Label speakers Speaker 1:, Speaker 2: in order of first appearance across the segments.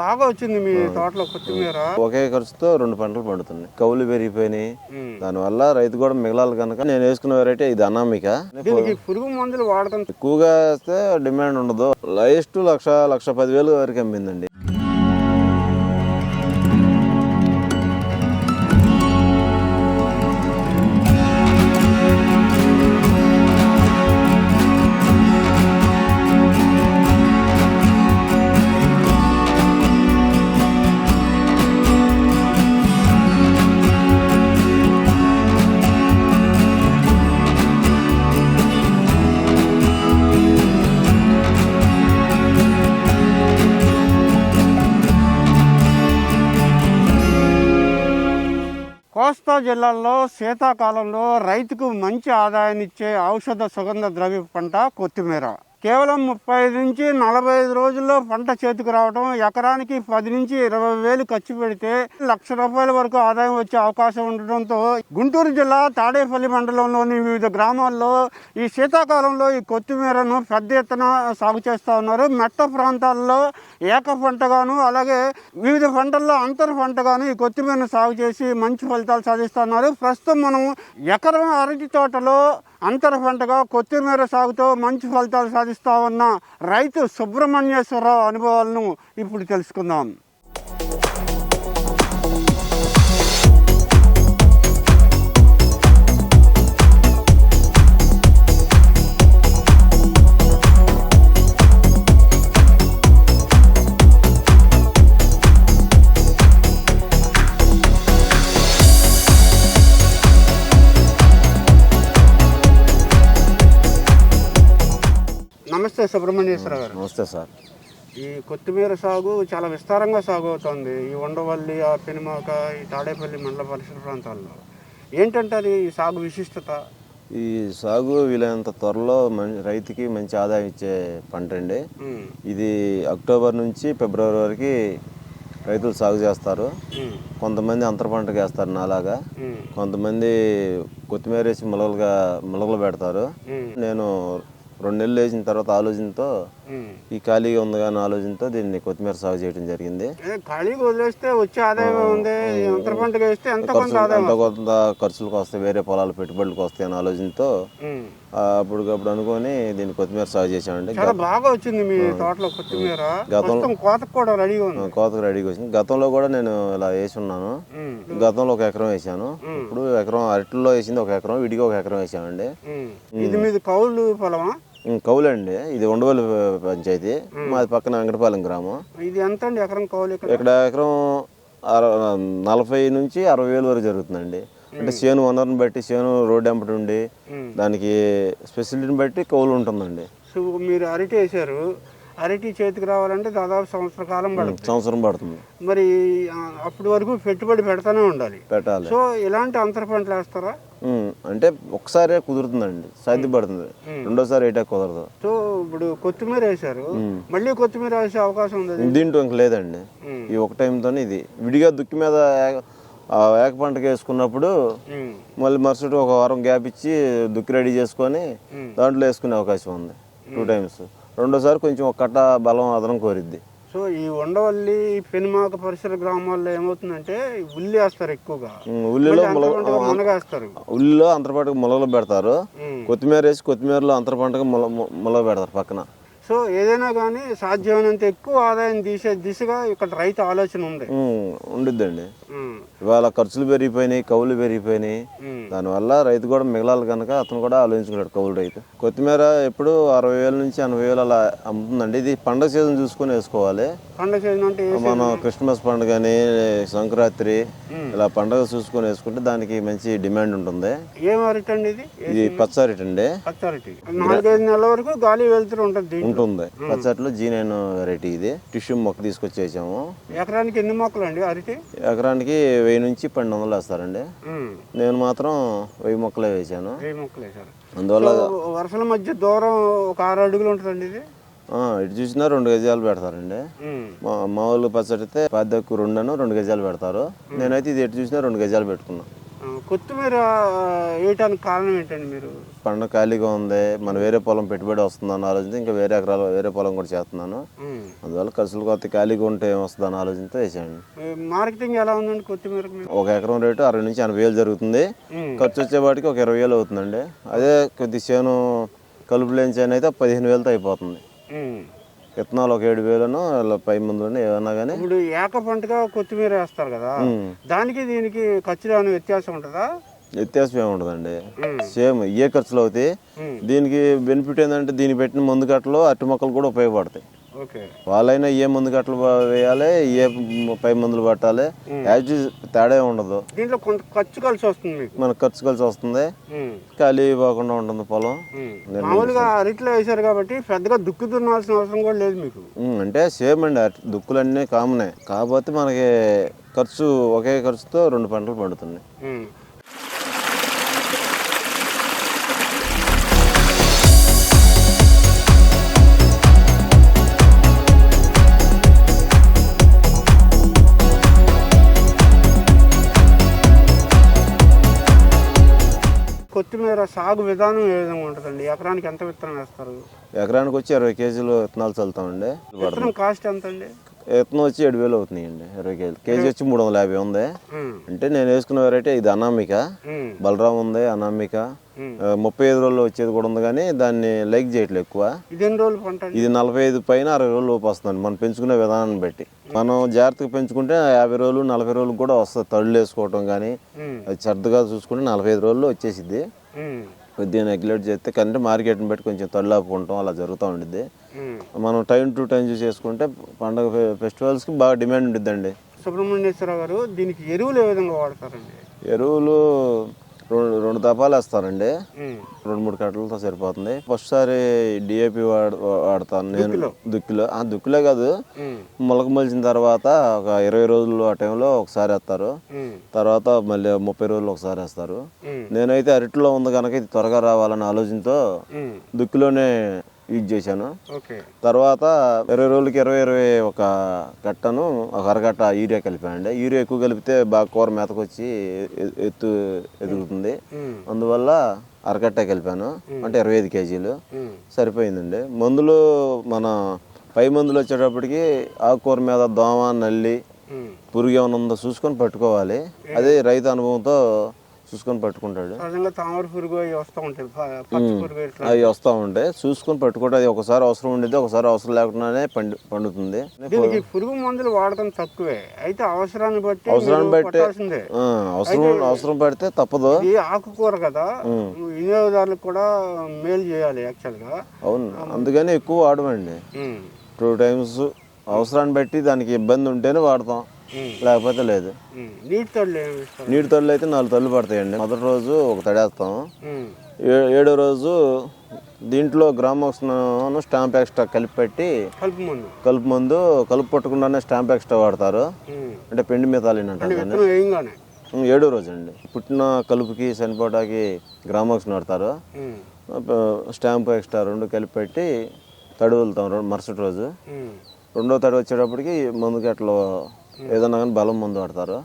Speaker 1: బాగా వచ్చింది మీ తోటలో కొత్తిమీర.
Speaker 2: ఒకే ఖర్చుతో రెండు పంటలు పండుతున్నాయి. కౌలు పెరిగిపోయినాయి. దానివల్ల రైతు కూడా మిగలాలి కనుక నేను వేసుకున్న వెరైటీ ఇది అనామిక.
Speaker 1: దీనికి పురుగు మందులు వాడతాం.
Speaker 2: ఎక్కువగా వేస్తే డిమాండ్ ఉండదు. లైస్ట్ లక్ష లక్ష పదివేలు వరకు అమ్మిందండి.
Speaker 1: కోస్తా జిల్లాల్లో శీతాకాలంలో రైతుకు మంచి ఆదాయాన్ని ఇచ్చే ఔషధ సుగంధ ద్రవ్య పంట కొత్తిమీర. కేవలం ముప్పై నుంచి నలభై ఐదు రోజుల్లో పంట చేతికి రావడం ఎకరానికి పది నుంచి ఇరవై వేలు ఖర్చు పెడితే లక్ష రూపాయల వరకు ఆదాయం వచ్చే అవకాశం ఉండడంతో గుంటూరు జిల్లా తాడేపల్లి మండలంలోని వివిధ గ్రామాల్లో ఈ శీతాకాలంలో ఈ కొత్తిమీరను పెద్ద ఎత్తున సాగు చేస్తూ ఉన్నారు. మెట్ట ప్రాంతాల్లో ఏక పంటగాను అలాగే వివిధ పంటల్లో అంతర పంటగాను ఈ కొత్తిమీరను సాగు చేసి మంచి ఫలితాలు సాధిస్తున్నారు ప్రస్తుతం మనం ఎకరం అరటి తోటలో అంతర పంటగా కొత్తిమీర సాగుతో మంచి ఫలితాలు సాధిస్తా ఉన్న రైతు సుబ్రహ్మణ్యేశ్వరరావు అనుభవాలను ఇప్పుడు తెలుసుకుందాం. నమస్తే సుబ్రహ్మణ్యేశ్వరరావు గారు.
Speaker 2: నమస్తే సార్.
Speaker 1: ఈ కొత్తిమీర సాగు చాలా విస్తారంగా సాగు అవుతుంది. ఈ ఉండవల్లి ఆ పెనుమాక ఈ తాడేపల్లి మండల పరిసర ప్రాంతాల్లో. ఏంటంటారు ఈ సాగు విశిష్టత?
Speaker 2: ఈ సాగు వీలైనంత త్వరలో రైతుకి మంచి ఆదాయం ఇచ్చే పంట అండి ఇది అక్టోబర్ నుంచి ఫిబ్రవరి వరకు రైతులు సాగు చేస్తారు. కొంతమంది అంతర పంటకు వేస్తారు నాలాగా. కొంతమంది కొత్తిమీర వేసి మొలకలుగా మొలకలు పెడతారు. నేను రెండు నెలలు వేసిన తర్వాత ఆలోచనతో. ఈ ఖాళీగా ఉంది కానీ ఆలోచనతో దీన్ని కొత్తిమీర సాగు చేయడం జరిగింది.
Speaker 1: ఏ, ఖాళీగా వదిలేస్తే వచ్చే ఆదాయం ఉంది ఎంత కొంత
Speaker 2: ఖర్చులకు వస్తాయి వేరే పొలాలు పెట్టుబడులకు వస్తాయి అనే ఆలోచనతో అప్పటికప్పుడు అనుకొని దీన్ని కొత్తిమీర సాగు చేసామండి
Speaker 1: చాలా బాగా వచ్చింది మీ తోటలో కొత్తిమీర.
Speaker 2: గతం-
Speaker 1: మొత్తం కోతకు కూడా రెడీగా ఉంది.
Speaker 2: కోతకు రెడీగా వచ్చింది. గతంలో కూడా నేను ఇలా వేసి ఉన్నాను గతంలో ఒక ఎకరం వేసాను ఇప్పుడు ఎకరం అరటిలో వేసింది ఒక ఎకరం విడిగా ఒక ఎకరం వేసామండి.
Speaker 1: ఇది మీది కౌలు పొలమా?
Speaker 2: కౌలండి. ఇది ఉండవల్లి పంచాయతీ. మాది పక్కన వెంకటపాలెం గ్రామం.
Speaker 1: ఇది ఎంత అండి ఎకరం కౌలు ఇక్కడ?
Speaker 2: ఇక్కడ ఎకరం నలభై నుంచి అరవై వేలు వరకు జరుగుతుందండి. అంటే చేను వనరుని బట్టి చేను రోడ్డు ఎంపటి ఉండి. దానికి స్పెసిలిటీని బట్టి కౌలు ఉంటుందండి.
Speaker 1: సో మీరు అరటి వేసారు అరటి చేతికి రావాలంటే దాదాపు సంవత్సర కాలం పడుతుంది.
Speaker 2: సంవత్సరం పడుతుంది.
Speaker 1: మరి అప్పటి వరకు పెట్టుబడి పెడతానే ఉండాలి.
Speaker 2: పెట్టాలి.
Speaker 1: సో ఇలాంటి అంతర పంటలు వేస్తారా?
Speaker 2: అంటే ఒకసారే కుదురుతుందండి సాధ్యపడుతుంది రెండోసారి ఏటా కుదరదు.
Speaker 1: సో ఇప్పుడు కొత్తిమీర వేసారు మళ్ళీ కొత్తిమీర వేసే అవకాశం ఉంది
Speaker 2: దీంట్లో ఇంక లేదండి. ఈ ఒక టైంతోనే ఇది. విడిగా దుక్కి మీద ఏక- ఏక పంటకి వేసుకున్నప్పుడు మళ్ళీ మరుసటి ఒక వారం గ్యాప్ ఇచ్చి దుక్కి రెడీ చేసుకొని దాంట్లో వేసుకునే అవకాశం ఉంది. Two times. రెండోసారి కొంచెం ఒక కట్ట బలం అదనం కోరిద్ది.
Speaker 1: సో ఈ ఉండవల్లి పెనుమాక పరిసర గ్రామాల్లో ఏమవుతుందంటే ఉల్లి వేస్తారు ఎక్కువగా.
Speaker 2: ఉల్లిలో
Speaker 1: మునగేస్తారు
Speaker 2: ఉల్లిలో అంతరపాటుకు మొలకలు పెడతారు. కొత్తిమీర వేసి కొత్తిమీరలో అంతర పంటకు మొల మొలక పెడతారు పక్కన.
Speaker 1: సో ఏదైనా కానీ సాధ్యమైనంత ఎక్కువ ఆదాయం తీసే దిశగా ఇక్కడ రైతు ఆలోచన ఉంది.
Speaker 2: ఉండిద్దండి. ఇవాళ ఖర్చులు పెరిగిపోయినాయి కౌలు పెరిగిపోయినాయి. దానివల్ల రైతు కూడా మిగలాలి కనుక అతను కూడా ఆలోచించుకున్నాడు కౌలు రైతు. కొత్తిమీర ఎప్పుడు అరవై వేల నుంచి ఎనభై వేలు అలా అమ్ముతుందండి. ఇది పండగ సీజన్ చూసుకొని వేసుకోవాలి. మనం క్రిస్మస్ పండుగ అని సంక్రాంతి ఇలా పండగ చూసుకొని వేసుకుంటే దానికి మంచి డిమాండ్ ఉంటుంది.
Speaker 1: ఇది?
Speaker 2: పచ్చరిటి. అండి
Speaker 1: ఉంటుంది
Speaker 2: పచ్చట్లో జీ నైన్ వెరైటీ ఇది. టిష్యూ మొక్క తీసుకొచ్చి వేసాము
Speaker 1: ఎకరానికి ఎన్ని మొక్కలు అండి అరటి?
Speaker 2: ఎకరానికి వెయ్యి నుంచి పన్నెండు వందలు వేస్తారండి. నేను మాత్రం వెయ్యి మొక్కలే వేసాను
Speaker 1: ఏ మొక్కలు వేశారు.
Speaker 2: అందువల్ల
Speaker 1: వరుసల మధ్య దూరం ఒక ఆరు అడుగులు ఉంటుందండి ఇది?
Speaker 2: ఇటు చూసినా రెండు గజాలు పెడతారండి. మామూలు పచ్చడితే పెద్దకు రెండును రెండు గజాలు పెడతారు. నేనైతే ఇది ఎటు చూసినా రెండు గజాలు పెట్టుకున్నా.
Speaker 1: ఆ, కొత్తిమీర వేయటానికి కారణం ఏంటండి మీరు?
Speaker 2: పంట ఖాళీగా ఉంది. మన వేరే పొలం పెట్టుబడి వస్తుందని ఆలోచించి ఇంకా వేరే ఎకరాలు వేరే పొలం కూడా చేస్తున్నాను. అందువల్ల ఖర్చులు కొత్త ఖాళీగా ఉంటే ఏమొస్తుందని ఆలోచనతో వేసాను.
Speaker 1: ఈ మార్కెటింగ్ ఎలా ఉందండి కొత్తిమీరకు మీకు
Speaker 2: ఒక ఎకరం రేటు అరవై నుంచి ఎనభై వేలు జరుగుతుంది. ఖర్చు వచ్చేవాటికి ఒక ఇరవై వేలు అవుతుందండి. అదే కొద్ది చేను కలుపు లేని చేను అయితే పదిహేను వేలతో అయిపోతుంది. విత్తనాలు ఒక ఏడు వేలను ఇలా పై ముందు ఏమన్నా కానీ
Speaker 1: ఇప్పుడు ఏక పంటగా కొత్తిమీర వేస్తారు కదా. దానికి దీనికి ఖర్చులో ఏమైనా వ్యత్యాసం ఉంటుందా?
Speaker 2: వ్యత్యాసం ఏమి ఉండదండి. సేమ్ ఏ ఖర్చులు అవుతాయి. దీనికి బెనిఫిట్ ఏంటంటే దీనికి పెట్టిన మందు కట్టలు అట్టి మొక్కలు కూడా ఉపయోగపడతాయి. వాళ్ళైనా ఏ మందు కట్టలు వేయాలి ఏ పై మందులు పట్టాలి యాజ్ తేడా ఉండదు.
Speaker 1: దీంట్లో కొంత ఖర్చు కలిసి వస్తుంది
Speaker 2: మనకు ఖర్చు కలిసి వస్తుంది. ఖాళీ పోకుండా ఉంటుంది పొలం.
Speaker 1: మామూలుగా అరటిలో వేశారు కాబట్టి పెద్దగా దుక్కు దున్నాల్సిన అవసరం కూడా లేదు మీకు?
Speaker 2: అంటే సేమ్ అండి దుక్కులన్నీ కామనే. కాకపోతే మనకి ఖర్చు ఒకే ఖర్చుతో రెండు పంటలు పండుతున్నాయి.
Speaker 1: కొత్తిమీర సాగు విధానం ఏ విధంగా ఉంటుందండి? ఎకరానికి ఎంత విత్తనం వేస్తారు?
Speaker 2: ఎకరానికి వచ్చి ఇరవై కేజీలు విత్తనాలు చల్లుతామండి.
Speaker 1: విత్తనం కాస్ట్ ఎంత అండి
Speaker 2: విత్తనం వచ్చి ఏడు వేలు అవుతున్నాయండి. ఇరవై కేజీలు కేజీ వచ్చి మూడు వందల యాభై ఉంది. అంటే నేను వేసుకున్న వెరైటీ ఇది అనామిక. బలరాం ఉంది అనామిక. ముప్పై ఐదు రోజుల్లో వచ్చేది కూడా ఉంది కానీ దాన్ని లైక్ చేయట్లేదు ఎక్కువ.
Speaker 1: ఇది రోజులు
Speaker 2: నలభై ఐదు పైన అరవై రోజులు లోపు వస్తుందండి. మనం పెంచుకునే విధానాన్ని బట్టి. మనం జాగ్రత్తగా పెంచుకుంటే యాభై రోజులు నలభై రోజులు కూడా వస్తుంది. తళ్ళు వేసుకోవటం కానీ శ్రద్ధగా చూసుకుంటే నలభై ఐదు రోజుల్లో వచ్చేసిద్ది. కొద్దిగా నెగ్లెక్ట్ చేస్తే కంటే మార్కెట్ని బట్టి కొంచెం తళ్ళు ఆపుకుంటాం అలా జరుగుతూ ఉండిద్ది. మనం టైం టు టైం చూసి చేసుకుంటే పండగ ఫెస్టివల్స్కి బాగా డిమాండ్ ఉండిద్దండి
Speaker 1: సుబ్రహ్మణ్యేశ్వరరావు గారు దీనికి ఎరువులు ఏ విధంగా వాడతారండి
Speaker 2: ఎరువులు రెండు రెండు దపాలు వేస్తానండి. రెండు మూడు కట్టలతో సరిపోతుంది ఫస్ట్ సారి డిఏపి వాడ వాడతాను నేను దుక్కిలో ఆ దుక్కిలో కాదు. మొలక మొలిచిన తర్వాత ఒక ఇరవై రోజులు ఆ టైంలో ఒకసారి వేస్తారు. తర్వాత మళ్ళీ ముప్పై రోజులు ఒకసారి వేస్తారు. నేనైతే అరటిలో ఉంది కనుక ఇది త్వరగా రావాలనే ఆలోచనతో. దుక్కిలోనే యూజ్ చేశాను. తర్వాత ఇరవై రోజులకి ఇరవై ఇరవై ఒక కట్టను ఒక అరగట్ట యూరియా కలిపానండి. యూరియా ఎక్కువ కలిపితే బాగా కూర మెతకొచ్చి ఎత్తు ఎదుగుతుంది. అందువల్ల అరగట్ట కలిపాను. అంటే ఇరవై ఐదు కేజీలు. సరిపోయిందండి. మందులు మన పై మందులు వచ్చేటప్పటికి ఆకుకూర మీద దోమ నల్లి. పురుగు ఏమైనా ఉందో చూసుకొని పట్టుకోవాలి. అదే రైతు అనుభవంతో చూసుకొని పట్టుకుంటాడు.
Speaker 1: సహజంగా తామర పురుగు అవి వస్తూ ఉంటాయి. ప- పచ్చ పురుగు ఇట్లా.
Speaker 2: అవి వస్తూ ఉంటాయి. చూసుకొని పట్టుకుంటే అది ఒకసారి అవసరం ఉండేది ఒకసారి అవసరం లేకుండానే పండి పండుతుంది.
Speaker 1: దీనికి పురుగు మందులు వాడటం తక్కువే. అయితే అవసరాన్ని బట్టి
Speaker 2: అవసరాన్ని
Speaker 1: మీరు
Speaker 2: బట్టి
Speaker 1: కొట్టాల్సిందే
Speaker 2: ఆ, అవసరం అవసరం పడితే తప్పదు.
Speaker 1: ఇది ఆకుకూర కదా. వినియోగదారులకు కూడా మేలు చేయాలి యాక్చువల్గా.
Speaker 2: అవును. అందుకని ఎక్కువ వాడమండి.
Speaker 1: ఉమ్.
Speaker 2: టూ టైమ్స్ అవసరాన్ని బట్టి దానికి ఇబ్బంది ఉంటేనే వాడతాం. లేకపోతే లేదు.
Speaker 1: నీటి తల్లు
Speaker 2: అయితే నాలుగు తల్లు పడతాయండి. మొదటి రోజు ఒక తడేస్తాం. ఏడో రోజు దీంట్లో గ్రామోక్సన్ స్టాంప్ ఎక్స్ట్రా కలిపి పెట్టి
Speaker 1: కలుపు మందు.
Speaker 2: కలుపు పట్టకుండానే స్టాంప్ ఎక్స్ట్రా వాడతారు. అంటే పిండి మితాలిన్ అంటారు ఏడో రోజు అండి పుట్టిన కలుపుకి చనిపోవటానికి గ్రామోక్సన్ వాడతారు. స్టాంప్ ఎక్స్ట్రా రెండు కలిపి పెట్టి తడి వదులుతాం మరుసటి రోజు. రెండో తడి వచ్చేటప్పటికి మందు గట్లో ఏదన్నా కానీ బలం మందు వాడతారు.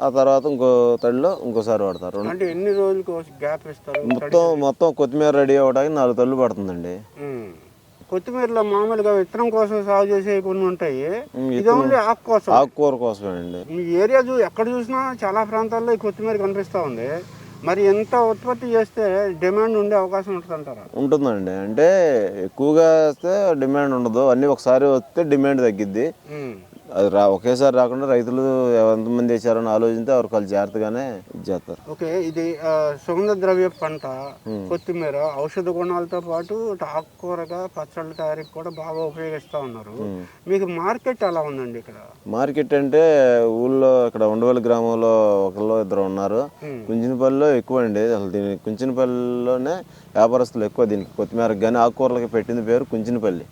Speaker 2: ఆ తర్వాత ఇంకో తడిలో ఇంకోసారి వాడతారు. రెండు-
Speaker 1: అంటే ఎన్ని రోజులకు గ్యాప్ ఇస్తారు?
Speaker 2: మొత్తం మొత్తం కొత్తిమీర రెడీ అవ్వడానికి నాలుగు తల్లు పడుతుందండి.
Speaker 1: కొత్తిమీరలో మామూలుగా విత్తనం కోసం సాగు చేసే కొన్ని ఉంటాయి. ఇది ఓన్లీ ఆకు కోసం.
Speaker 2: ఆకుకూర కోసమేనండి.
Speaker 1: మీ ఏరియా చూ ఎక్కడ చూసినా చాలా ప్రాంతాల్లో ఈ కొత్తిమీర కనిపిస్తూ ఉంది. మరి ఎంత ఉత్పత్తి చేస్తే డిమాండ్ ఉండే అవకాశం ఉంటుంది అంటారా
Speaker 2: ఉంటుందండి. అంటే ఎక్కువగా వస్తే డిమాండ్ ఉండదు. అన్నీ ఒకసారి వస్తే డిమాండ్ తగ్గిద్ది. అది రా ఒకేసారి రాకుండా రైతులు ఎంతమంది వేసారని ఆలోచిస్తే ఎవరికి వాళ్ళు జాగ్రత్తగానే ఇది చేస్తారు
Speaker 1: ఓకే ఇది సుగంధ ద్రవ్య పంట కొత్తిమీర ఔషధ గుణాలతో పాటు ఆకుకూరగా పచ్చళ్ళ తయారీకి కూడా బాగా ఉపయోగిస్తూ ఉన్నారు. మీకు మార్కెట్ ఎలా ఉందండి ఇక్కడ?
Speaker 2: మార్కెట్ అంటే ఊళ్ళో ఇక్కడ ఉండవల్లి గ్రామంలో ఒకళ్ళు ఇద్దరు ఉన్నారు. కుంచినపల్లిలో ఎక్కువ అండి అసలు దీని కుంచినపల్లిలోనే వ్యాపారస్తులు ఎక్కువ దీనికి. కొత్తిమీరకు కానీ ఆకుకూరలకి పెట్టింది పేరు కుంచినపల్లి.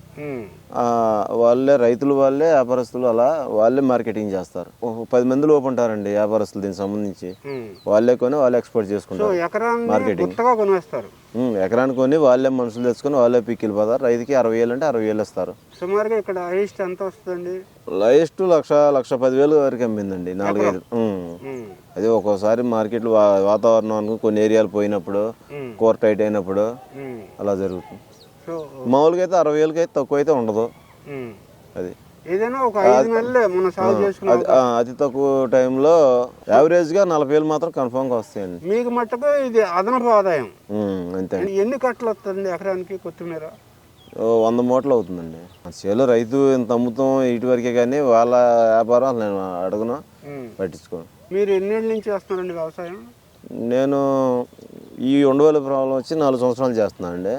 Speaker 2: వాళ్ళే రైతులు వాళ్ళే వ్యాపారస్తులు అలా వాళ్ళే మార్కెటింగ్ చేస్తారు. పది మంది లోపు ఉంటారండి వ్యాపారస్తులు దీనికి సంబంధించి. వాళ్ళే కొని వాళ్ళే ఎక్స్పోర్ట్ చేసుకుంటారు మార్కెటింగ్. ఎకరానికి కొని వాళ్ళే మనుషులు తెచ్చుకొని వాళ్ళే పీకిలు పోతారు. రైతుకి అరవై వేలు అంటే అరవై వేలు ఇస్తారు.
Speaker 1: సుమారుగా ఇక్కడ హైయెస్ట్ ఎంత వస్తుందండి?
Speaker 2: లైస్ట్ లక్ష లక్ష పదివేలు వరకు అమ్మిందండి నాలుగైదు. అదే ఒక్కోసారి మార్కెట్లో వా- వాతావరణం కొన్ని ఏరియాలు పోయినప్పుడు కూర టైట్ అయినప్పుడు. అలా జరుగుతుంది. మామూలుగా అయితే అరవై వేలకి అయితే తక్కువ అయితే ఉండదు. అది.
Speaker 1: ఏదైనా ఒక ఐదు నెలలే మనం సాగు చేసుకున్నాం
Speaker 2: అది ఆ, అతి తక్కువ టైంలో యావరేజ్గా నలభై వేలు మాత్రం కన్ఫామ్గా వస్తాయండి.
Speaker 1: మీకు మట్టుకు ఇది అదనపు ఆదాయం.
Speaker 2: అంతే.
Speaker 1: ఎన్ని కట్టలు వస్తుంది ఎకరానికి కొత్తిమీర?
Speaker 2: వంద మూటలు అవుతుందండి. చేలో రైతు ఇంత అమ్ముతాం ఇటు వరకే కానీ వాళ్ళ వ్యాపారం నేను అడగను. పట్టించుకోను.
Speaker 1: మీరు ఎన్నేళ్ళ నుంచి చేస్తున్నారండి వ్యవసాయం?
Speaker 2: నేను ఈ ఉండవల్లి ప్రాబ్లం వచ్చి నాలుగు సంవత్సరాలు చేస్తున్నానండి.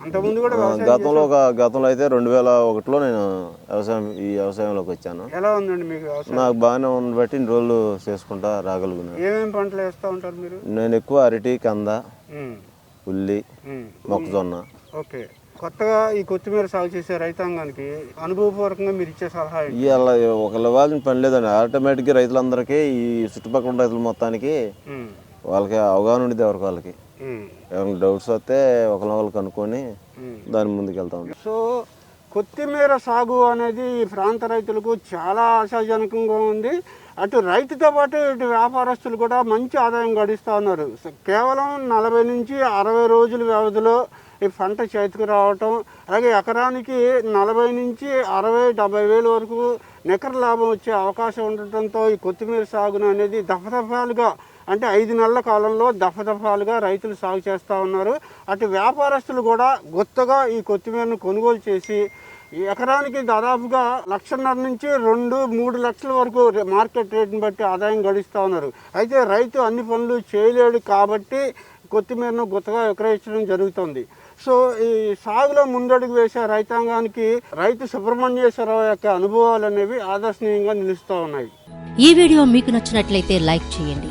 Speaker 1: అంతకుముందు కూడా
Speaker 2: గతంలో ఒక గతంలో అయితే రెండు వేల ఒకటిలో నేను వ్యవసాయం ఈ వ్యవసాయంలోకి వచ్చాను.
Speaker 1: ఎలా ఉందండి మీకు
Speaker 2: నాకు బాగానే ఉన్న బట్టి ఇన్ని రోజులు చేసుకుంటా రాగలుగున్నాను
Speaker 1: ఏమేమి పంటలు వేస్తూ ఉంటారు మీరు?
Speaker 2: నేను ఎక్కువ అరటి కంద. ఉల్లి. మొక్కజొన్న.
Speaker 1: ఓకే. కొత్తగా ఈ కొత్తిమీర సాగు చేసే రైతాంగానికి అనుభవపూర్వకంగా మీరు ఇచ్చే సలహా
Speaker 2: అలా ఒకళ్ళు ఇవ్వాల్సిన పని లేదండి. ఆటోమేటిక్గా రైతులందరికీ ఈ చుట్టుపక్కల రైతులు మొత్తానికి. వాళ్ళకి అవగాహన ఉండేది ఎవరికి వాళ్ళకి. ఏమైనా డౌట్స్ వస్తే ఒకరినొకరు కనుక్కొని దాని ముందుకు వెళ్తా ఉంటాం.
Speaker 1: సో కొత్తిమీర సాగు అనేది ఈ ప్రాంత రైతులకు చాలా ఆశాజనకంగా ఉంది. అటు రైతుతో పాటు ఇటు వ్యాపారస్తులు కూడా మంచి ఆదాయం గడిస్తూ ఉన్నారు. కేవలం నలభై నుంచి అరవై రోజుల వ్యవధిలో ఈ పంట చేతికి రావటం అలాగే ఎకరానికి నలభై నుంచి అరవై డెబ్బై వేల వరకు నికర లాభం వచ్చే అవకాశం ఉండటంతో ఈ కొత్తిమీర సాగును అనేది దఫదఫాలుగా అంటే ఐదు నెలల కాలంలో దఫదఫాలుగా రైతులు సాగు చేస్తూ ఉన్నారు. అటు వ్యాపారస్తులు కూడా గుత్తగా ఈ కొత్తిమీరను కొనుగోలు చేసి ఎకరానికి దాదాపుగా లక్షన్నర నుంచి రెండు మూడు లక్షల వరకు మార్కెట్ రేట్ని బట్టి ఆదాయం గడిస్తూ ఉన్నారు. అయితే రైతు అన్ని పనులు చేయలేడు కాబట్టి కొత్తిమీరను గుత్తగా విక్రయించడం జరుగుతుంది. సో ఈ సాగులో ముందడుగు వేసే రైతాంగానికి రైతు సుబ్రహ్మణ్యేశ్వరరావు యొక్క అనుభవాలు అనేవి ఆదర్శనీయంగా నిలుస్తూ ఉన్నాయి.
Speaker 3: ఈ వీడియో మీకు నచ్చినట్లయితే లైక్ చేయండి.